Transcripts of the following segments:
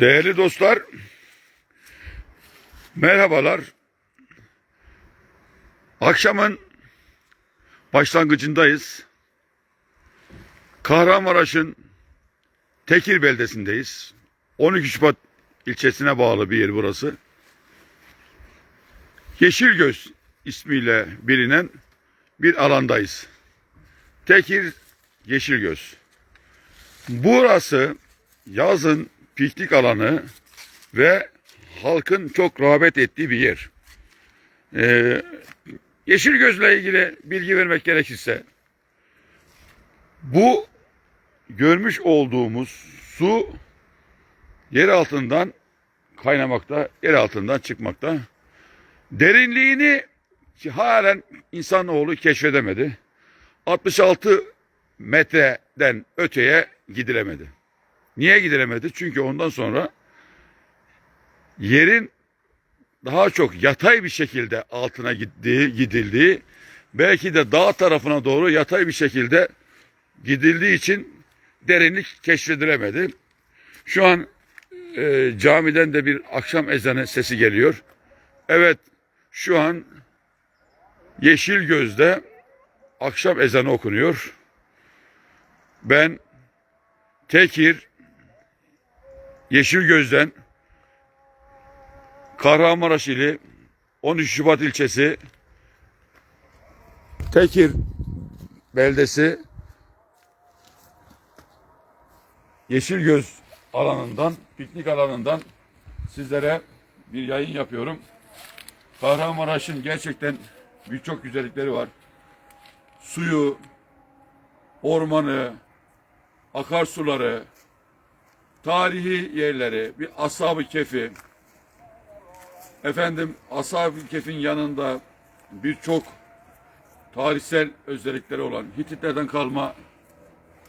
Değerli dostlar, merhabalar. Akşamın başlangıcındayız. Kahramanmaraş'ın Tekir beldesindeyiz. 12 Şubat ilçesine bağlı bir yer burası. Yeşilgöz ismiyle bilinen bir alandayız. Tekir Yeşilgöz. Burası yazın piknik alanı ve halkın çok rağbet ettiği bir yer. Ee, Yeşilgöz'le ilgili bilgi vermek gerekirse bu görmüş olduğumuz su yer altından kaynamakta, yer altından çıkmakta. Derinliğini halen insanoğlu keşfedemedi. 66 metreden öteye gidilemedi. Niye gidilemedi? Çünkü ondan sonra yerin daha çok yatay bir şekilde altına gittiği, gidildiği, belki de dağ tarafına doğru yatay bir şekilde gidildiği için derinlik keşfedilemedi. Şu an e, camiden de bir akşam ezanı sesi geliyor. Evet, şu an Yeşil Göz'de akşam ezanı okunuyor. Ben Tekir Yeşilgöz'den Kahramanmaraş ili 13 Şubat ilçesi Tekir beldesi Yeşilgöz alanından, piknik alanından sizlere bir yayın yapıyorum. Kahramanmaraş'ın gerçekten birçok güzellikleri var. Suyu, ormanı, akarsuları, tarihi yerleri, bir ashab-ı kefi, efendim ashab-ı kefin yanında birçok tarihsel özellikleri olan Hititlerden kalma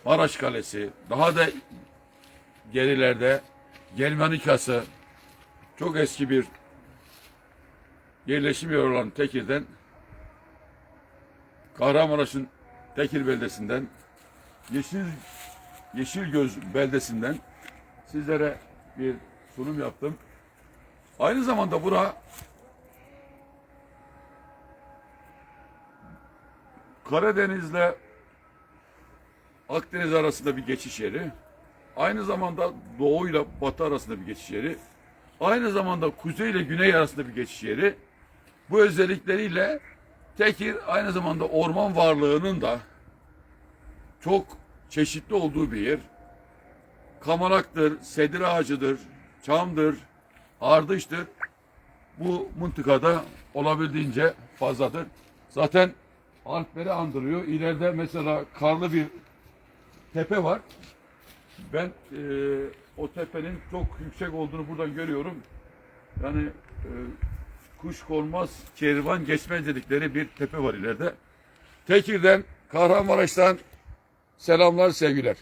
Maraş Kalesi, daha da gerilerde Germanikası, çok eski bir yerleşim yeri olan Tekir'den, Kahramanmaraş'ın Tekir beldesinden, Yeşil Yeşilgöz beldesinden sizlere bir sunum yaptım. Aynı zamanda bura Karadeniz'le Akdeniz arasında bir geçiş yeri. Aynı zamanda Doğu ile Batı arasında bir geçiş yeri. Aynı zamanda Kuzey ile Güney arasında bir geçiş yeri. Bu özellikleriyle Tekir aynı zamanda orman varlığının da çok çeşitli olduğu bir yer. Kamaraktır, sedir ağacıdır, çamdır, ardıştır. Bu mıntıkada olabildiğince fazladır. Zaten Alpleri andırıyor. İleride mesela karlı bir tepe var. Ben e, o tepenin çok yüksek olduğunu buradan görüyorum. Yani e, kuş konmaz, kervan geçmez dedikleri bir tepe var ileride. Tekir'den, Kahramanmaraş'tan selamlar, sevgiler.